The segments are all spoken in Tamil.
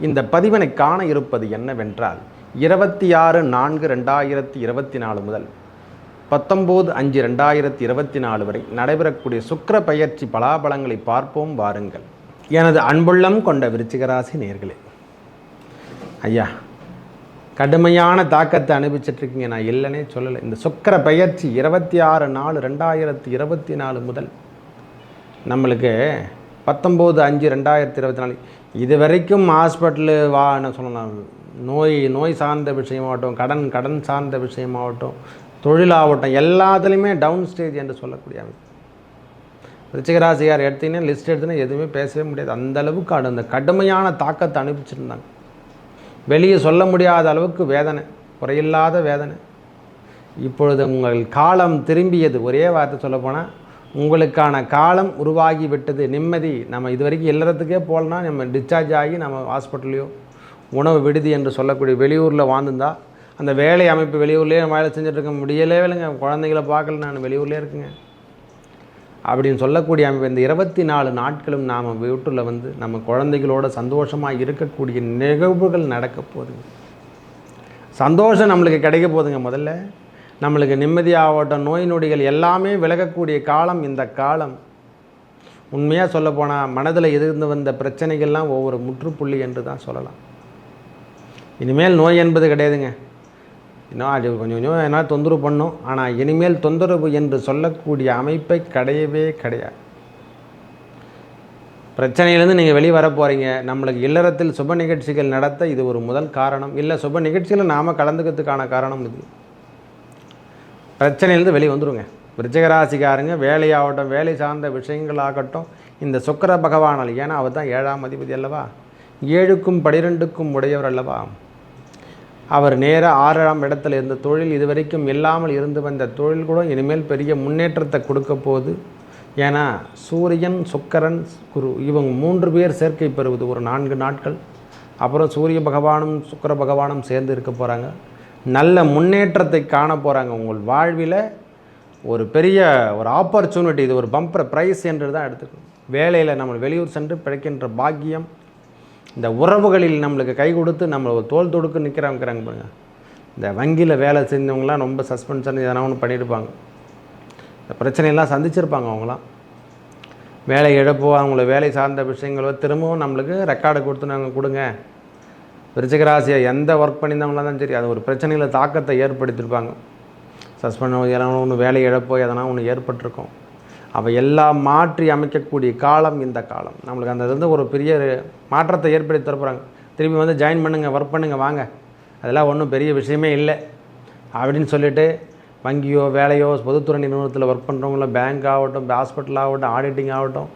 இந்த பதிவினை காண இருப்பது என்னவென்றால் இருபத்தி ஆறு நான்கு ரெண்டாயிரத்தி இருபத்தி நாலு முதல் பத்தொம்போது அஞ்சு ரெண்டாயிரத்தி இருபத்தி நாலு வரை நடைபெறக்கூடிய சுக்கர பயிற்சி பலாபலங்களை பார்ப்போம் வாருங்கள். எனது அன்புள்ளம் கொண்ட விருச்சிகராசி நேர்களே. ஐயா கடுமையான தாக்கத்தை அனுபவிச்சிட்ருக்கீங்க. நான் இல்லைன்னே சொல்லலை. இந்த சுக்கர பயிற்சி இருபத்தி ஆறு நாலு ரெண்டாயிரத்தி இருபத்தி நாலு முதல் நம்மளுக்கு பத்தொம்போது அஞ்சு ரெண்டாயிரத்தி இருபத்தி நாலு இது வரைக்கும் ஹாஸ்பிட்டலு வா என்ன சொல்லலாம் நோய் நோய் சார்ந்த விஷயமாகட்டும் கடன் கடன் சார்ந்த விஷயமாகட்டும் தொழிலாகட்டும் எல்லாத்துலேயுமே டவுன் ஸ்டேஜ் என்று சொல்லக்கூடிய அமைப்பு. ரிச்சிகராசியார் எடுத்தீங்கன்னா லிஸ்ட் எடுத்தீங்கன்னா எதுவுமே பேசவே முடியாது. அந்த அளவுக்கு அந்த கடுமையான தாக்கத்தை அனுப்பிச்சிருந்தாங்க வெளியே சொல்ல முடியாத அளவுக்கு வேதனை குறையில்லாத வேதனை. இப்பொழுது உங்கள் காலம் திரும்பியது ஒரே வார்த்தை சொல்லப்போனால் உங்களுக்கான காலம் உருவாகி விட்டது நிம்மதி. நம்ம இது வரைக்கும் இல்லறத்துக்கே போகலன்னா நம்ம டிஸ்சார்ஜ் ஆகி நம்ம ஹாஸ்பிட்டல்லையோ உணவு விடுதி என்று சொல்லக்கூடிய வெளியூரில் வாழ்ந்துருந்தா அந்த வேலை அமைப்பு வெளியூர்லேயே வேலை செஞ்சுட்ருக்க முடியலே இல்லைங்க. குழந்தைங்கள பார்க்கல நான் வெளியூர்லேயே இருக்குங்க. அப்படின்னு சொல்லக்கூடிய அமைப்பு இந்த இருபத்தி நாலு நாட்களும் நாம் வீட்டில் வந்து நம்ம குழந்தைகளோட சந்தோஷமாக இருக்கக்கூடிய நிகழ்வுகள் நடக்க போகுதுங்க. சந்தோஷம் நம்மளுக்கு கிடைக்க போகுதுங்க முதல்ல. நம்மளுக்கு நிம்மதியாகட்டும் நோய் நொடிகள் எல்லாமே விலகக்கூடிய காலம் இந்த காலம். உண்மையாக சொல்லப்போனால் மனதில் இருந்து வந்த பிரச்சனைகள்லாம் ஒவ்வொரு முற்றுப்புள்ளி என்று தான் சொல்லலாம். இனிமேல் நோய் என்பது கிடையாதுங்க. இன்னும் அது கொஞ்சம் கொஞ்சம் என்ன தொந்தரவு பண்ணும். ஆனால் இனிமேல் தொந்தரவு என்று சொல்லக்கூடிய அமைப்பை கிடையவே கிடையாது. பிரச்சனையிலேருந்து நீங்கள் வெளியே வர போகிறீங்க நம்மளுக்கு இல்லறத்தில் சுப நிகழ்ச்சிகள் நடத்த இது ஒரு முதல் காரணம். இல்லை சுப நிகழ்ச்சியில் நாம் கலந்துக்கிறதுக்கான காரணம் இது. பிரச்சனையிலேருந்து வெளியே வந்துடுங்க விருச்சகராசிக்காரங்க வேலையாகட்டும் வேலை சார்ந்த விஷயங்களாகட்டும் இந்த சுக்கர பகவானால் ஏன்னா அவர் தான் ஏழாம் அதிபதி அல்லவா? ஏழுக்கும் பனிரெண்டுக்கும் உடையவர் அல்லவா? அவர் நேராக ஆறாம் இடத்துல இருந்த தொழில் இதுவரைக்கும் இல்லாமல் இருந்து வந்த தொழில் கூட இனிமேல் பெரிய முன்னேற்றத்தை கொடுக்க போகுது. ஏன்னா சூரியன் சுக்கரன் குரு இவங்க மூன்று பேர் சேர்க்கை பெறுவது ஒரு நான்கு நாட்கள். அப்புறம் சூரிய பகவானும் சுக்கர பகவானும் சேர்ந்து இருக்க போகிறாங்க நல்ல முன்னேற்றத்தை காண போகிறாங்க உங்கள் வாழ்வில் ஒரு பெரிய ஒரு ஆப்பர்ச்சுனிட்டி இது ஒரு பம்பர் ப்ரைஸ் என்று தான் எடுத்துக்கணும். வேலையில் நம்ம வெளியூர் சென்று பிழைக்கின்ற பாக்கியம் இந்த உறவுகளில் நம்மளுக்கு கை கொடுத்து நம்மளை ஒரு தோல் தொடுக்கு நிற்கிறாங்கிறாங்க பாருங்க. இந்த வங்கியில் வேலை செஞ்சவங்களாம் ரொம்ப சஸ்பென்ஷன் எதனா ஒன்று பண்ணியிருப்பாங்க இந்த பிரச்சனையெல்லாம் சந்திச்சிருப்பாங்க அவங்களாம் வேலை இழப்போ அவங்கள வேலை சார்ந்த விஷயங்களோ திரும்பவும் நம்மளுக்கு ரெக்கார்டு கொடுத்து நாங்கள் கொடுங்க. விருச்சிகராசியை எந்த ஒர்க் பண்ணியிருந்தவங்களாம் தான் சரி. அது ஒரு பிரச்சனையில் தாக்கத்தை ஏற்படுத்தியிருப்பாங்க. சஸ்பெண்ட் எதனா ஒன்று வேலை இழப்போ எதனா ஒன்று ஏற்பட்டிருக்கும். அவள் எல்லாம் மாற்றி அமைக்கக்கூடிய காலம் இந்த காலம். நம்மளுக்கு அந்த வந்து ஒரு பெரிய மாற்றத்தை ஏற்படுத்தி தரப்போகிறாங்க திரும்பி வந்து ஜாயின் பண்ணுங்கள் ஒர்க் பண்ணுங்கள் வாங்க. அதெல்லாம் ஒன்றும் பெரிய விஷயமே இல்லை. அப்படின்னு சொல்லிட்டு வங்கியோ வேலையோ பொதுத்துறை நிறுவனத்தில் ஒர்க் பண்ணுறவங்களோ பேங்க் ஆகட்டும் ஹாஸ்பிட்டல் ஆகட்டும் ஆடிட்டிங் ஆகட்டும்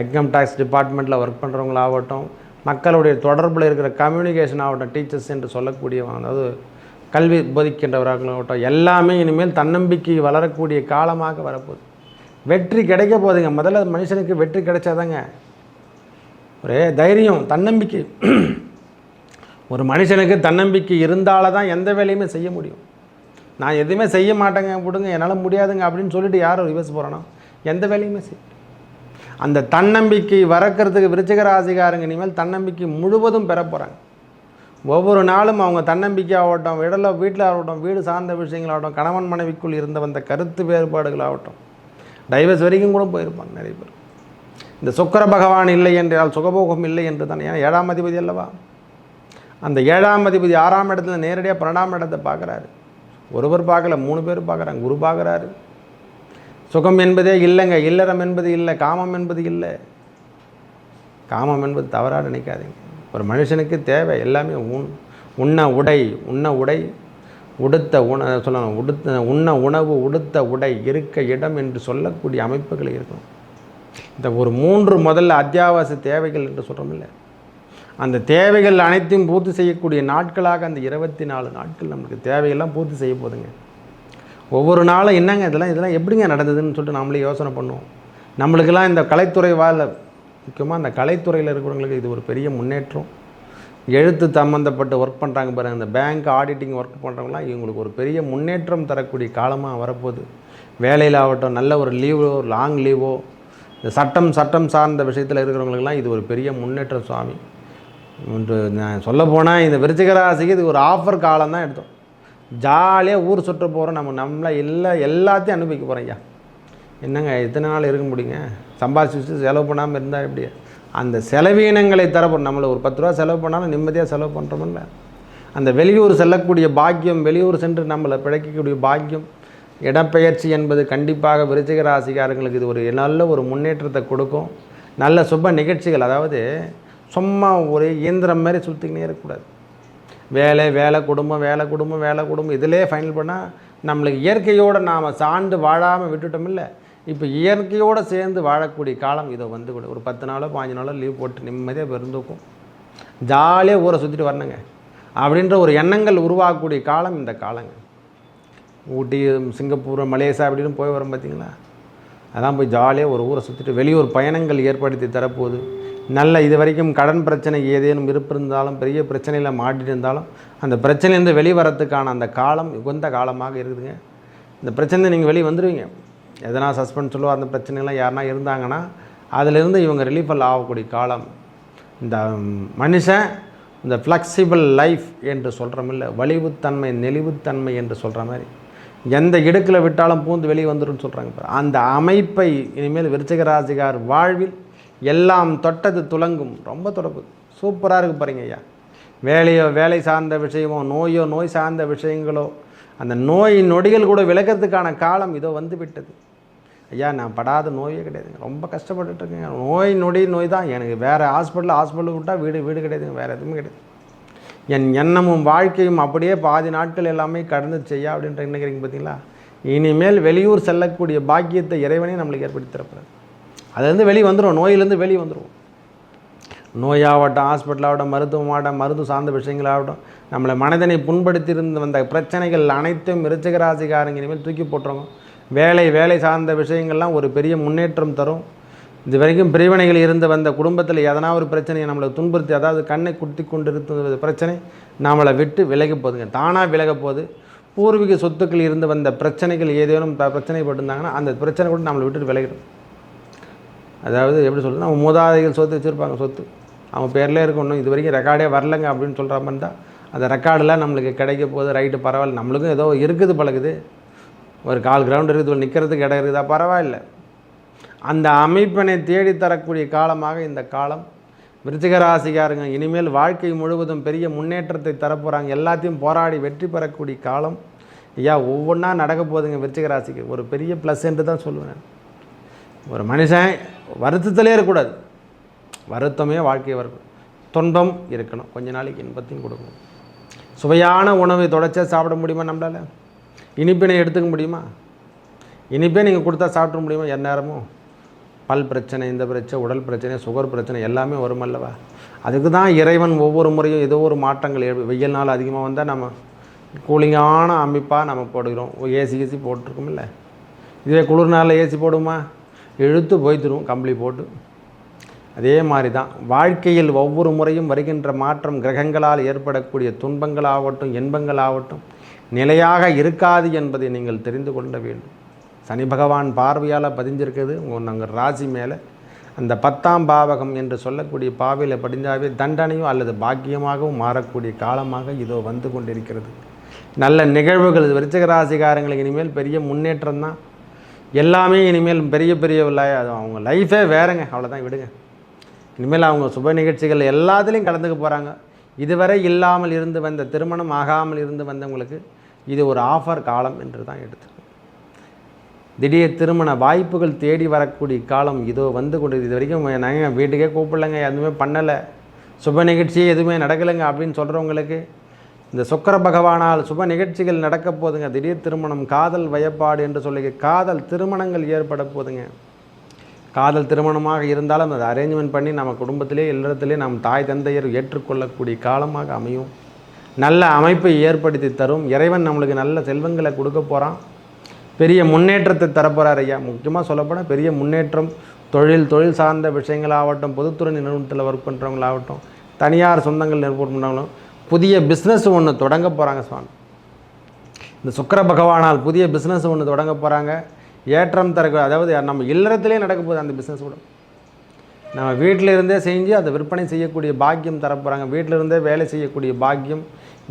எக்ஸாம் டேக்ஸ் டிபார்ட்மெண்ட்டில் ஒர்க் பண்ணுறவங்களாகட்டும் மக்களுடைய தொடர்பில் இருக்கிற கம்யூனிகேஷன் ஆகட்டும் டீச்சர்ஸ் என்று சொல்லக்கூடியவங்க அதாவது கல்வி போதிக்கின்றவர்களாகட்டும் எல்லாமே இனிமேல் தன்னம்பிக்கை வளரக்கூடிய காலமாக வரப்போகுது. வெற்றி கிடைக்க போகுதுங்க. முதல்ல மனுஷனுக்கு வெற்றி கிடைச்சாதாங்க. ஒரே தைரியம் தன்னம்பிக்கை. ஒரு மனுஷனுக்கு தன்னம்பிக்கை இருந்தால தான் எந்த வேலையுமே செய்ய முடியும். நான் எதுவுமே செய்ய மாட்டேங்க விடுங்க என்னால் முடியாதுங்க அப்படின்னு சொல்லிட்டு யாரும் ரிவர்ஸ் போகிறேன்னா எந்த வேலையுமே செய்ய அந்த தன்னம்பிக்கை வரக்கிறதுக்கு விருச்சிகராசிகாரங்க இனிமேல் தன்னம்பிக்கை முழுவதும் பெற போகிறாங்க ஒவ்வொரு நாளும் அவங்க தன்னம்பிக்கை ஆகட்டும் விடல வீட்டில் ஆகட்டும் வீடு சார்ந்த விஷயங்களாகட்டும் கணவன் மனைவிக்குள் இருந்த வந்த கருத்து வேறுபாடுகளாகட்டும் டைவர்ஸ் வரைக்கும் கூட போயிருப்பாங்க நிறைய பேர். இந்த சுக்கர பகவான் இல்லை என்றால் சுகபோகம் இல்லை என்று தான் ஏன்னா ஏழாம் அதிபதி அல்லவா? அந்த ஏழாம் அதிபதி ஆறாம் இடத்துல நேரடியாக பன்னெண்டாம் இடத்தை பார்க்குறாரு. ஒருவர் பார்க்கல மூணு பேர் பார்க்குறாங்க குரு பார்க்குறாரு. சுகம் என்பதே இல்லைங்க. இல்லறம் என்பது இல்லை. காமம் என்பது இல்லை. காமம் என்பது தவறாக நினைக்காதீங்க. ஒரு மனுஷனுக்கு தேவை எல்லாமே உண் உண்ண உடை உண்ண உடை உடுத்த உண சொல்லணும் உடுத்த உண்ண உணவு உடுத்த உடை இருக்க இடம் என்று சொல்லக்கூடிய அமைப்புகள் இருக்கணும். இந்த ஒரு மூன்று முதல்ல அத்தியாவசிய தேவைகள் என்று சொல்கிறோமில்ல அந்த தேவைகள் அனைத்தையும் பூர்த்தி செய்யக்கூடிய நாட்களாக அந்த இருபத்தி நாலு நாட்கள் நமக்கு தேவையெல்லாம் பூர்த்தி செய்ய போதுங்க. ஒவ்வொரு நாளும் என்னங்க இதெல்லாம் இதெல்லாம் எப்படிங்க நடந்ததுன்னு சொல்லிட்டு நாமளே யோசனை பண்ணுவோம். நம்மளுக்கெல்லாம் இந்த கலைத்துறை வாழ முக்கியமாக அந்த கலைத்துறையில் இருக்கிறவங்களுக்கு இது ஒரு பெரிய முன்னேற்றம். எழுத்து சம்மந்தப்பட்டு ஒர்க் பண்ணுறாங்க பாருங்கள் இந்த பேங்க் ஆடிட்டிங் ஒர்க் பண்ணுறவங்களாம் இவங்களுக்கு ஒரு பெரிய முன்னேற்றம் தரக்கூடிய காலமாக வரப்போகுது. வேலையில் ஆகட்டும் நல்ல ஒரு லீவோ லாங் லீவோ இந்த சட்டம் சட்டம் சார்ந்த விஷயத்தில் இருக்கிறவங்களுக்கெல்லாம் இது ஒரு பெரிய முன்னேற்றம் சுவாமி. ஒன்று நான் சொல்ல போனால் இந்த விருச்சிகராசிக்கு இது ஒரு ஆஃபர் காலம் தான் எடுத்தோம். ஜாலியாக ஊர் சுற்ற போகிறோம் நம்ம நம்மளை எல்லா எல்லாத்தையும் அனுபவிக்க போகிறோம் ஐயா. என்னங்க எத்தனை நாள் இருக்க முடியுங்க? சம்பாதிச்சு வச்சு செலவு பண்ணாமல் இருந்தால் எப்படி? அந்த செலவீனங்களை தரப்போம் நம்மளை ஒரு பத்து ரூபா செலவு பண்ணாலும் நிம்மதியாக செலவு பண்ணுறோமில்ல அந்த வெளியூர் செல்லக்கூடிய பாக்கியம் வெளியூர் சென்று நம்மளை பிழைக்கக்கூடிய பாக்கியம் இடப்பெயர்ச்சி என்பது கண்டிப்பாக விருச்சிக ராசிக்காரங்களுக்கு இது ஒரு நல்ல ஒரு முன்னேற்றத்தை கொடுக்கும். நல்ல சுப நிகழ்ச்சிகள் அதாவது சும்மா ஒரு இயந்திரம் மாதிரி சுற்றிக்கினே இருக்கக்கூடாது. வேலை வேலை குடும்பம் வேலை குடும்பம் வேலை குடும்பம். இதிலே ஃபைனல் பண்ணால் நம்மளுக்கு இயற்கையோடு நாம் சார்ந்து வாழாமல் விட்டுட்டோம் இல்லை இப்போ இயற்கையோடு சேர்ந்து வாழக்கூடிய காலம் இதை வந்து கூட ஒரு பத்து நாளோ பாஞ்சு நாளோ லீவ் போட்டு நிம்மதியாக இருந்துக்கும் ஜாலியாக ஊரை சுற்றிட்டு வரணுங்க. அப்படின்ற ஒரு எண்ணங்கள் உருவாகக்கூடிய காலம் இந்த காலங்க. ஊட்டி சிங்கப்பூர் மலேசியா அப்படின்னு போய் வரோம் பார்த்தீங்களா அதான் போய் ஜாலியாக ஒரு ஊரை சுற்றிட்டு வெளியூர் பயணங்கள் ஏற்படுத்தி தரப்போகுது. நல்ல இது வரைக்கும் கடன் பிரச்சனை ஏதேனும் இருப்பிருந்தாலும் பெரிய பிரச்சனையில் மாட்டிட்டு இருந்தாலும் அந்த பிரச்சனையிலேருந்து வெளிவரத்துக்கான அந்த காலம் உகந்த காலமாக இருக்குதுங்க. இந்த பிரச்சனை நீங்கள் வெளியே வந்துடுவீங்க எதனா சஸ்பெண்ட் சொல்லுவோம் அந்த பிரச்சனைலாம் யாருனா இருந்தாங்கன்னா அதிலிருந்து இவங்க ரிலீஃபல் ஆகக்கூடிய காலம். இந்த மனுஷன் இந்த ஃப்ளெக்சிபிள் லைஃப் என்று சொல்கிறோமில்ல வலிவுத்தன்மை நெளிவுத்தன்மை என்று சொல்கிற மாதிரி. எந்த இடுக்கில் விட்டாலும் பூந்து வெளியே வந்துடும் சொல்கிறாங்க அந்த அமைப்பை இனிமேல் விருச்சிகராசிகார் வாழ்வில் எல்லாம் தொட்டது துலங்கும். ரொம்ப தொடப்பு சூப்பராக இருக்குது பாருங்க ஐயா. வேலையோ வேலை சார்ந்த விஷயமோ நோயோ நோய் சார்ந்த விஷயங்களோ அந்த நோய் நொடிகள் கூட விளக்கிறதுக்கான காலம் இதோ வந்து விட்டது ஐயா நான் படாத நோயே கிடையாதுங்க ரொம்ப கஷ்டப்பட்டுட்ருக்கேங்க நோய் நொடி நோய் தான். எனக்கு வேறு ஹாஸ்பிட்டல் ஹாஸ்பிட்டல் விட்டால் வீடு வீடு கிடையாதுங்க வேறு எதுவுமே கிடையாது. என் எண்ணமும் வாழ்க்கையும் அப்படியே பாதி நாட்கள் எல்லாமே கடந்து செய்யா அப்படின்ற நினைக்கிறீங்க பார்த்தீங்களா? இனிமேல் வெளியூர் செல்லக்கூடிய பாக்கியத்தை இறைவனே நம்மளுக்கு ஏற்படுத்தி தரப்படுறாரு அதுலேருந்து வெளியே வந்துடும் நோயிலேருந்து வெளியே வந்துடும் நோயாகட்டும் ஹாஸ்பிட்டலாகட்டும் மருத்துவமாகட்டும் மருந்து சார்ந்த விஷயங்களாகட்டும் நம்மளை மனதனை புண்படுத்தியிருந்து வந்த பிரச்சனைகள் அனைத்தும் மிருச்சிகராசிக்காரங்க இனிமேல் தூக்கி போட்டுருவோம் வேலை வேலை சார்ந்த விஷயங்கள்லாம் ஒரு பெரிய முன்னேற்றம் தரும். இது வரைக்கும் பிரிவினைகள் இருந்து வந்த குடும்பத்தில் எதனா ஒரு பிரச்சனையை நம்மளை துன்புறுத்தி அதாவது கண்ணை குத்தி கொண்டு இருந்த பிரச்சனை நம்மளை விட்டு விலக போகுதுங்க. தானாக விலக போகுது. பூர்வீக சொத்துக்கள் இருந்து வந்த பிரச்சனைகள் ஏதேனும் பிரச்சனை பட்டிருந்தாங்கன்னா அந்த பிரச்சனை கூட நம்மளை விட்டுட்டு விலகிடும். அதாவது எப்படி சொல்றது நம்ம மூதாதைகள் சொத்து வச்சுருப்பாங்க சொத்து. அவங்க பேர்லேயே இருக்கணும். இது வரைக்கும் ரெக்கார்டே வரலங்க அப்படின்னு சொல்கிற மாதிரி தான் அந்த ரெக்கார்டெலாம் நம்மளுக்கு கிடைக்க போகுது ரைட்டு பரவாயில்ல. நம்மளுக்கும் ஏதோ இருக்குது பழகுது. ஒரு கால் கிரவுண்ட் இருக்குது நிற்கிறதுக்கு இடம் இருக்குதா? பரவாயில்ல. அந்த அமைப்பினை தேடித்தரக்கூடிய காலமாக இந்த காலம். விருச்சிகராசிக்காருங்க இனிமேல் வாழ்க்கை முழுவதும் பெரிய முன்னேற்றத்தை தரப்போகிறாங்க எல்லாத்தையும் போராடி வெற்றி பெறக்கூடிய காலம். ஐயா ஒவ்வொன்றா நடக்க போகுதுங்க விருச்சிகராசிக்கு ஒரு பெரிய ப்ளஸ் என்று தான் சொல்லுவேன். ஒரு மனுஷன் வருத்தத்திலே இருக்கக்கூடாது. வருத்தமே வாழ்க்கையை வரும். துன்பம் இருக்கணும். கொஞ்ச நாளைக்கு இன்பத்தையும் கொடுக்கணும். சுவையான உணவை தொடச்சா சாப்பிட முடியுமா நம்மளால்? இனிப்பினை எடுத்துக்க முடியுமா? இனிப்பே நீங்கள் கொடுத்தா சாப்பிட முடியுமா? எந்நேரமும். பல் பிரச்சனை இந்த பிரச்சனை உடல் பிரச்சனை சுகர் பிரச்சனை எல்லாமே வரும் அல்லவா? அதுக்கு தான் இறைவன் ஒவ்வொரு முறையும் ஏதோ ஒரு மாற்றங்கள் வெயில் நாள் அதிகமாக வந்தால் நம்ம கூலிங்கான அமைப்பாக நம்ம போடுகிறோம். ஏசி ஏசி போட்டிருக்கோம்ல இதுவே குளிர் நாளில் ஏசி போடுமா இழுத்து போய்த்துரும் கம்பளி போட்டு. அதே மாதிரி தான் வாழ்க்கையில் ஒவ்வொரு முறையும் வருகின்ற மாற்றம் கிரகங்களால் ஏற்படக்கூடிய துன்பங்களாகட்டும் இன்பங்களாகட்டும் நிலையாக இருக்காது என்பதை நீங்கள் தெரிந்து கொள்ள வேண்டும். சனி பகவான் பார்வையால் பதிஞ்சிருக்குது உங்கள் நாங்கள் ராசி மேலே. அந்த பத்தாம் பாவகம் என்று சொல்லக்கூடிய பாவையில் படிஞ்சாவே தண்டனையும் அல்லது பாக்கியமாகவும் மாறக்கூடிய காலமாக இதோ வந்து கொண்டிருக்கிறது. நல்ல நிகழ்வுகள் விருச்சிக ராசிகாரங்களுக்கு இனிமேல் பெரிய முன்னேற்றம் தான் எல்லாமே இனிமேல் பெரிய பெரிய அது அவங்க லைஃபே வேறங்க. அவ்வளோதான் விடுங்க. இனிமேல் அவங்க சுப நிகழ்ச்சிகள் எல்லாத்துலேயும் கலந்துக்க போகிறாங்க இதுவரை இல்லாமல் இருந்து வந்த திருமணம் ஆகாமல் இருந்து வந்தவங்களுக்கு இது ஒரு ஆஃபர் காலம் என்று தான் எடுத்து திடீர் திருமண வாய்ப்புகள் தேடி வரக்கூடிய காலம் இதோ வந்து கொண்டு இது வரைக்கும் நாங்கள் வீட்டுக்கே கூப்பிடலங்க எதுவுமே பண்ணலை. சுப நிகழ்ச்சி எதுவுமே நடக்கலைங்க அப்படின்னு சொல்கிறவங்களுக்கு இந்த சுக்கர பகவானால் சுப நிகழ்ச்சிகள் நடக்க போதுங்க. திடீர் திருமணம் காதல் வயப்பாடு என்று சொல்லி காதல் திருமணங்கள் ஏற்பட போதுங்க. காதல் திருமணமாக இருந்தாலும் அதை அரேஞ்ச்மெண்ட் பண்ணி நம்ம குடும்பத்திலே இல்லறத்திலே நம் தாய் தந்தையர் ஏற்றுக்கொள்ளக்கூடிய காலமாக அமையும். நல்ல அமைப்பை ஏற்படுத்தி தரும். இறைவன் நம்மளுக்கு நல்ல செல்வங்களை கொடுக்க போகிறான் பெரிய முன்னேற்றத்தை தரப்போகிறார் ஐயா. முக்கியமாக சொல்லப்போனால் பெரிய முன்னேற்றம் தொழில் தொழில் சார்ந்த விஷயங்களாகட்டும் பொதுத்துறை நிறுவனத்தில் ஒர்க் பண்ணுறவங்களாகட்டும் தனியார் சொந்தங்கள் நிறுவனம் பண்ணுறவங்களும் புதிய பிஸ்னஸ் ஒன்று தொடங்க போகிறாங்க சுவாமி. இந்த சுக்கர பகவானால் புதிய பிஸ்னஸ் ஒன்று தொடங்க போகிறாங்க ஏற்றம் தர அதாவது நம்ம இல்லறத்திலே நடக்க போகுது அந்த பிஸ்னஸ் கூட. நம்ம வீட்டில் இருந்தே செஞ்சு அதை விற்பனை செய்யக்கூடிய பாக்கியம் தரப்போகிறாங்க வீட்டில் இருந்தே வேலை செய்யக்கூடிய பாக்கியம்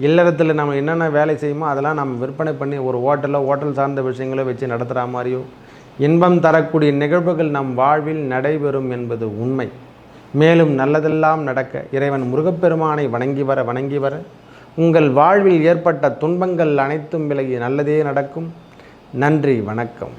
இல்லறத்தில் நம்ம என்னென்ன வேலை செய்யுமோ அதெல்லாம் நம்ம விற்பனை பண்ணி ஒரு ஹோட்டலோ ஹோட்டல் சார்ந்த விஷயங்களோ வச்சு நடத்துகிற மாதிரியோ இன்பம் தரக்கூடிய நிகழ்வுகள் நம் வாழ்வில் நடைபெறும் என்பது உண்மை. மேலும் நல்லதெல்லாம் நடக்க இறைவன் முருகப்பெருமானை வணங்கி வர வணங்கி வர. உங்கள் வாழ்வில் ஏற்பட்ட துன்பங்கள் அனைத்தும் விலகி நல்லதே நடக்கும். நன்றி வணக்கம்.